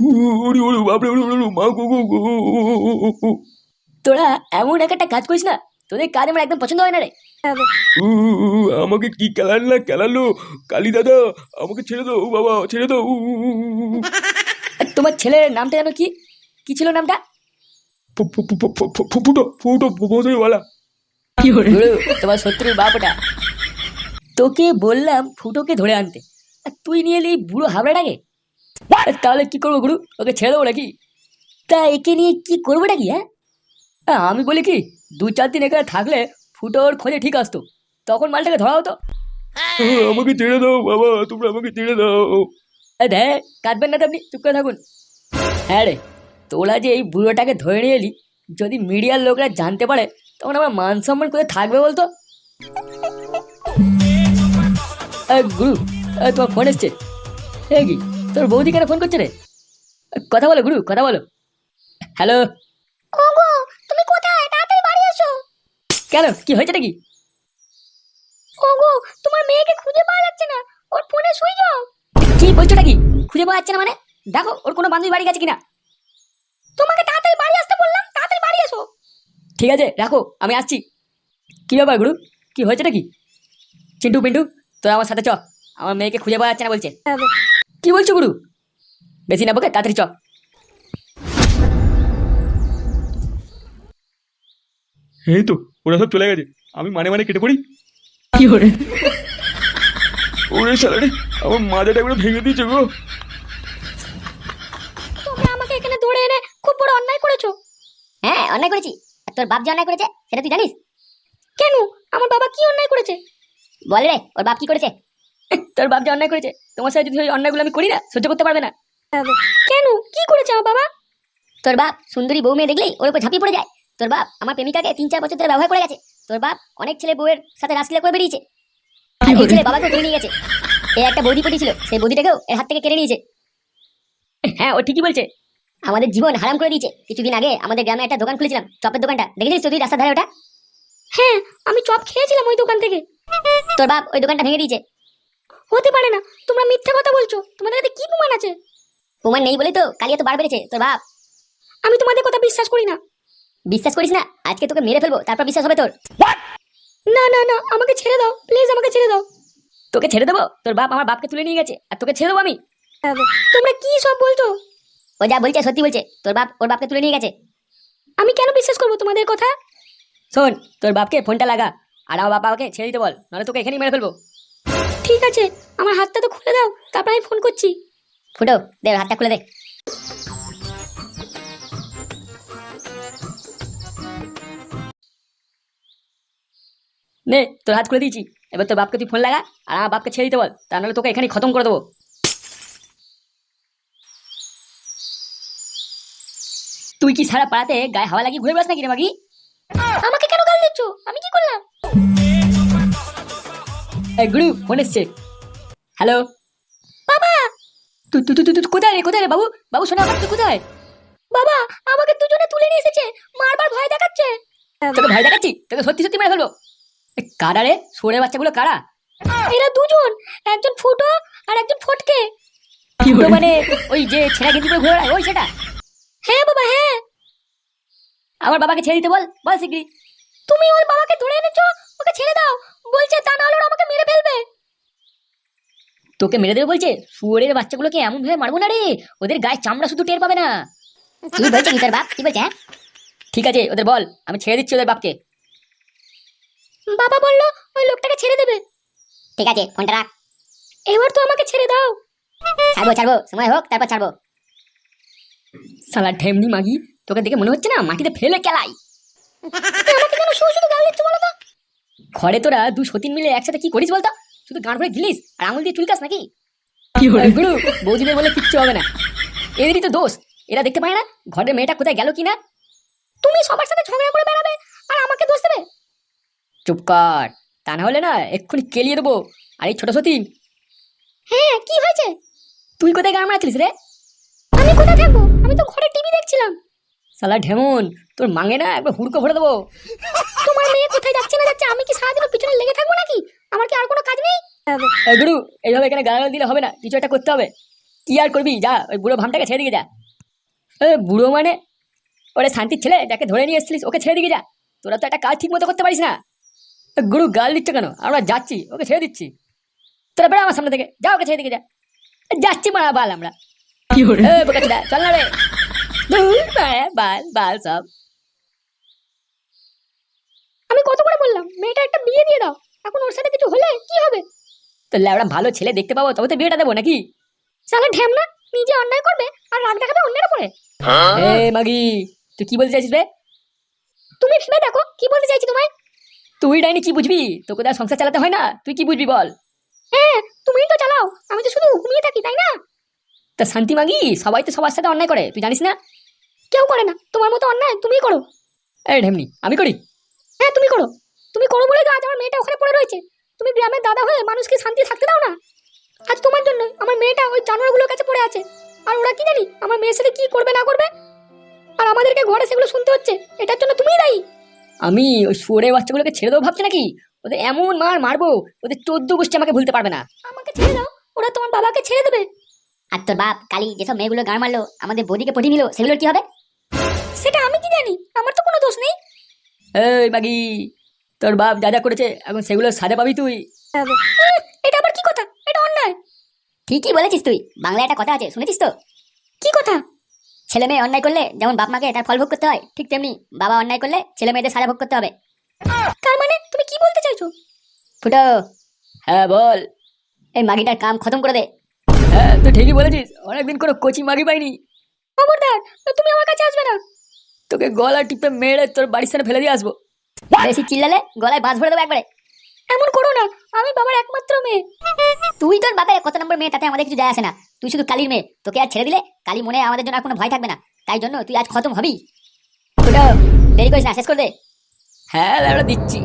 ওরে ওরে বাপরে ওরে ওরে মা গো গো গো তোরা এমন এক একটা কাজ করিস না তোদের কাজ আমার একদম পছন্দ হয় না রে। উ, আমাকে কি খেলার না খেলালো কালী দাদা আমাকে ছেড়ে দাও বাবা ছেড়ে দাও তোমার ছেলের নামটা জানো কি? কি ছিল নামটা? ফু- ফু- ফু- ফু- ফু- ফু- ফু- ফুটো ফুটো গুরু তোমার শত্রুর বাপ ওটা তোকে বললাম ফুটোকে ধরে আনতে। আর তুই নিয়ে এলি বুড়ো হাবড়াটাকে? তাহলে কি করব গুরু ওকে ছেড়ে দেবো নাকি তা একে নিয়ে কি করব নাকি হ্যাঁ হ্যাঁ, আমি বলি কি দু চার দিন এখানে থাকলে ফুটোর খোঁজে ঠিক আসতো তখন মালটাকে ধরা হতো আমাকে ছেড়ে দাও বাবা তোমরা আমাকে ছেড়ে দাও দেখ কাঁদবেন না তো আপনি চুপ করে থাকুন হ্যাঁ রে তোরা যে এই বুড়োটাকে ধরে নিয়ে এলি যদি মিডিয়ার লোকরা জানতে পারে তখন আমার মান সম্মান করে থাকবে বলতো গুরু তোমার ফোন এসছে হ্যাঁ কি তোর বৌদি কেন ফোন করছে রে? কথা বলো গুরু কথা বলো। হ্যালো ওগো তুমি কোথায়? তাড়াতাড়ি বাড়ি এসো। কেন? কি হয়েছে নাকি? ওগো তোমার মেয়েকে খুঁজে পাওয়া যাচ্ছে না। ওর ফোনে সুইচ অফ কি বলছো নাকি? খুঁজে পাওয়া যাচ্ছে না মানে? দেখো ওর কোনো বান্ধবী বাড়ি গেছে কিনা। তোমাকে তাড়াতাড়ি বাড়ি আসতে বললাম তাড়াতাড়ি বাড়ি এসো। ঠিক আছে রাখো আমি আসছি। কি ব্যাপার গুরু? কি হয়েছে নাকি? চিন্টু পিন্টু তোরা আমার সাথে চ। আমার মেয়েকে খুঁজে পাওয়া যাচ্ছে না বলছে। কি বলছো গুরু? বেশি না বকে তাড়াতাড়ি চ এই তো ওরা সব চলে গেছে। আমি মানে মানে কেটে পড়ি। কি করে ওরে শালারে আমার মাথাটা একবার ভেঙে দিয়েছে গো। তোমরা আমাকে এখানে ধরে এনে খুব বড় অন্যায় করেছ। হ্যাঁ অন্যায় করেছি। আর তোর বাপ যে অন্যায় করেছে সেটা তুই জানিস? কেন? আমার বাবা কি অন্যায় করেছে? বল রে ওর বাপ কি করেছে? তোর বাপ যে অন্যায় করেছে তোমার সাথে যদি ওই অন্যায়গুলো আমি করি না সহ্য করতে পারবে না। কেন? কি করেছে আমার বাবা? তোর বাপ সুন্দরী বউ মেয়ে দেখলেই ওর উপর ঝাঁপিয়ে পড়ে যায়। তোর বাপ আমার প্রেমিকাকে তিন চার বছর ধরে ব্যবহার করে গেছে। তোর বাপ অনেক ছেলে বউয়ের সাথে রাসলীলা করে বেরিয়েছে। আর এই ছেলে বাবাকে নিয়ে গেছে। এ একটা বৌদি পটি ছিল সেই বৌদিটাকেও এর হাত থেকে কেড়ে নিয়েছে। হ্যাঁ ও ঠিকই বলছে। আমাদের জীবন হারাম করে দিয়েছে। কিছুদিন আগে আমাদের গ্রামে একটা দোকান খুলেছিলাম চপের দোকানটা। দেখেছিস তুই রাস্তার ধারে ওটা? হ্যাঁ আমি চপ খেয়েছিলাম ওই দোকান থেকে। তোর বাপ ওই দোকানটা ভেঙে দিয়েছে। হতে পারে না। তোমরা মিথ্যা কথা বলছো। তোমাদের কাছে কি প্রমাণ আছে? প্রমাণ নেই বলেই তো কালিয়া তো বার বেড়েছে তোর বাপ। আমি তোমাদের কথা বিশ্বাস করি না। বিশ্বাস করিস না? আজকে তোকে মেরে ফেলব তারপর বিশ্বাস হবে তোর। না না না আমাকে ছেড়ে দাও। প্লিজ আমাকে ছেড়ে দাও। তোকে ছেড়ে দেবো? তোর বাপ আমার বাপকে তুলে নিয়ে গেছে আর তোকে ছেড়ে দেবো আমি। তোমরা কি সব বলছো? ও যা বলছে সত্যি বলছে তোর বাপ ওর বাপকে তুলে নিয়ে গেছে। আমি কেন বিশ্বাস করব তোমাদের কথা? শোন তোর বাপকে ফোনটা লাগা আর আমার বাবাকে ছেড়ে দিতে বল নাহলে তোকে এখানেই মেরে ফেলব। ঠিক আছে আমার হাতটা তো খুলে দাও তারপর আমি ফোন করছি। ফুটো দে হাতটা খুলে দে। নে তোর হাত খুলে দিয়েছি। এবার তোর বাপকে তুই ফোন লাগা আর আমার বাপকে ছেড়ে দিতে বল তা নাহলে তোকে এখানে খতম করে দেবো। তুই কি সারা পাড়াতে গায়ে হাওয়া লাগিয়ে ঘুরে বেড়াস নাকি রে মাগি আমাকে কেন গাল দিচ্ছ? আমি কি করলাম? এই গুরু ফোন এসছে হ্যালো বাবা তুই তুই কোথায় রে কোথায় রে বাবু? বাবু শোনা আমার তুই কোথায়? বাবা আমাকে দুজনে তুলে নিয়ে এসেছে। মারবার ভয় দেখাচ্ছে। তোকে ভয় দেখাচ্ছি? তোকে সত্যি সত্যি মেরে ফেলব। কারা রে? সোরে বাচ্চাগুলো কারা? এরা দুজন। একজন ফুটো আর একজন ফটকে। তো মানে ওই যে ছেঁড়া গেঞ্জি করে ঘুরে ওই সেটা? হ্যাঁ বাবা হ্যাঁ। আমার বাবাকে ছেড়ে দিতে বল বল শিগগিরি তুমি ওর বাবাকে ধরে এনেছো? ওকে ছেড়ে দাও। বলছে তা নাহলে ওরা আমাকে মেরে ফেলবে। তোকে মেরে দেবে বলছে শুয়োরের বাচ্চাগুলোকে এমন ভাবে মারবো না রে ওদের গায়ে চামড়া শুধু টের পাবে না। কি বলছে কি তোর বাপ? কি বলছে হ্যাঁ? ঠিক আছে ওদের বল আমি ছেড়ে দিচ্ছি ওদের বাপকে। বাবা বলল ওই লোকটাকে ছেড়ে দেবে। ঠিক আছে ফোনটা রাখ। এবার তো আমাকে ছেড়ে দাও। ছাড়বো ছাড়বো সময় হোক তারপর ছাড়বো। সালা ঢেমনি মাগি তোকে দেখে মনে হচ্ছে না মাটিতে ফেলে কেলাই আমাকে কেন শুধু শুধু গাল দিচ্ছ বলো তো? ঘরে তোরা দু সতীন মিলে একসাথে কি করিস বলতো? শুধু গান ভরে গিলিস আর আঙুল দিয়ে চুলকাস নাকি? গুরু বৌদিদের বলে কিচ্ছু হবে না। এদেরই তো দোষ। এরা দেখতে পায় না ঘরের মেয়েটা কোথায় গেল কিনা। তুমি সবার সাথে ঝগড়া করে বেড়াবে আর আমাকে দোষ দেবে। চুপ কর। তা না হলে না এক্ষুনি কেলিয়ে দেবো। আর এই ছোট সতীন। হ্যাঁ কি হয়েছে? তুই কোথায় গান মারাচ্ছিলিস রে? আমি কোথায় থাকব? আমি তো ঘরে টিভি দেখছিলাম। সালা ঢেমন তোর মাঙে না একবার হুড়কো ভরে দেবো। তোমার মেয়ে কোথায় যাচ্ছে না যাচ্ছে? আমি কি সারাদিন ওর পিছনে লেগে থাকব নাকি? আমার কি আর কোনো কাজ নেই? এই গুরু এইভাবে এখানে গালাগাল দিলে হবে না কিছু একটা করতে হবে। কি আর করবি? যা ওই বুড়ো ভামটাকে ছেড়ে দিকে যা। এ বুড়ো মানে? ওরে শান্তির ছেলে যাকে ধরে নিয়ে এসেছিলিস ওকে ছেড়ে দিকে যা। তোরা তো একটা কাজ ঠিক মতো করতে পারিস না। এ গুরু গাল দিচ্ছে কেন? আমরা যাচ্ছি ওকে ছেড়ে দিচ্ছি। তোরা বেড়া আমার সামনে থেকে যা ওকে ছেড়ে দিকে যা। যাচ্ছি মারা বাল আমরা। এ চল না রে। ধুর, মারা, বাল বাল সব। আমি কত করে বললাম? মেয়েটা একটা বিয়ে দিয়ে দাও। এখন ওর সাথে কিছু হলে কি হবে? তো ল্যাবড়া ভালো ছেলে দেখতে পাবো তবে তো বিয়েটা দেবো নাকি? ঢ্যামনা নিজে অন্যায় করবে আর রাগ দেখাবে অন্যের উপরে। এ মাগি তুই কি বলতে চাইছিস রে তুমি ভেবে দেখো কি বলতে চাইছি তোমায়? তুই ডাইনি কি বুঝবি? তোকে তো সংসার চালাতে হয় না তুই কি বুঝবি বল? হ্যাঁ তুমিই তো চালাও। আমি তো শুধু ঘুমিয়ে থাকি তাই না? তা শান্তি মাগি সবাই তো সবার সাথে অন্যায় করে তুই জানিস না? কেউ করে না। তোমার মতো অন্যায় তুমিই করো। এই ঢেমনি আমি করি? হ্যাঁ তুমি করো। তুমি করো বলে তো আজ আমার মেয়েটা ওখানে পড়ে রয়েছে। তুমি গ্রামের দাদা হয়ে মানুষকে শান্তি থাকতে দাও না। আজ তোমার জন্য আমার মেয়েটা ওই জানোয়ারগুলোর কাছে পড়ে আছে। আর ওরা কি জানি আমার মেয়ের সাথে কি করবে না করবে? আর আমাদেরকে ঘরে সেগুলো শুনতে হচ্ছে। এটার জন্য তুমিই দায়ী। আমি ওই শুয়োরের বাচ্চাগুলোকে ছেড়ে দেবো ভাবছি নাকি? ওদের এমন মার মারবো ওদের চোদ্দ গোষ্ঠী আমাকে ভুলতে পারবে না। আমাকে ছেড়ে দাও। ওরা তোমার বাবাকে ছেড়ে দেবে। আর তোর বাপ কালি যেসব মেয়েগুলো গান মারলো আমাদের বৌদিকে পটিয়ে নিল সেগুলোর কি হবে? সেটা আমি কি জানি? আমার তো কোনো দোষ নেই। এই মাগি তোর বাপ যা যা করেছে এখন সেগুলো সাজা পাবি তুই। এটা আবার কি কথা? এটা অন্যায়। ঠিকই বলেছিস তুই? বাংলায় একটা কথা আছে শুনেছিস তো? কি কথা? ছেলে মেয়ে অন্যায় করলে যেমন বাপ মাকে তার ফল ভোগ করতে হয় ঠিক তেমনি বাবা অন্যায় করলে ছেলে মেয়েদের সাজা ভোগ করতে হবে। তার মানে তুমি কি বলতে চাইছো? ফুটো হ্যাঁ বল। এই মাগিটার কাম খতম করে দে। হ্যাঁ তুই ঠিকই বলেছিস অনেকদিন কোনো কোচিং মাগি পাইনি। খবরদার তুমি আমার কাছে আসবে না। তোকে গলা টিপে মেরে তোর বাড়ির সামনে ফেলে দিয়ে আসব। বেশি চিল্লালে গলায় বাঁশ ভরে দেবো একবারে। এমন করো না আমি বাবার একমাত্র মেয়ে। তুই তোর বাবার কত নম্বর মেয়ে তাতে আমাদের কিছু যায় আসে না। তুই শুধু কালির মেয়ে তোকে আর ছেড়ে দিলে কালী মনে আমাদের জন্য আর কোনো ভয় থাকবে না। তাই জন্য তুই আজ খতম হবি। দেরি করিস না শেষ করে দে। হ্যাঁ দিচ্ছি।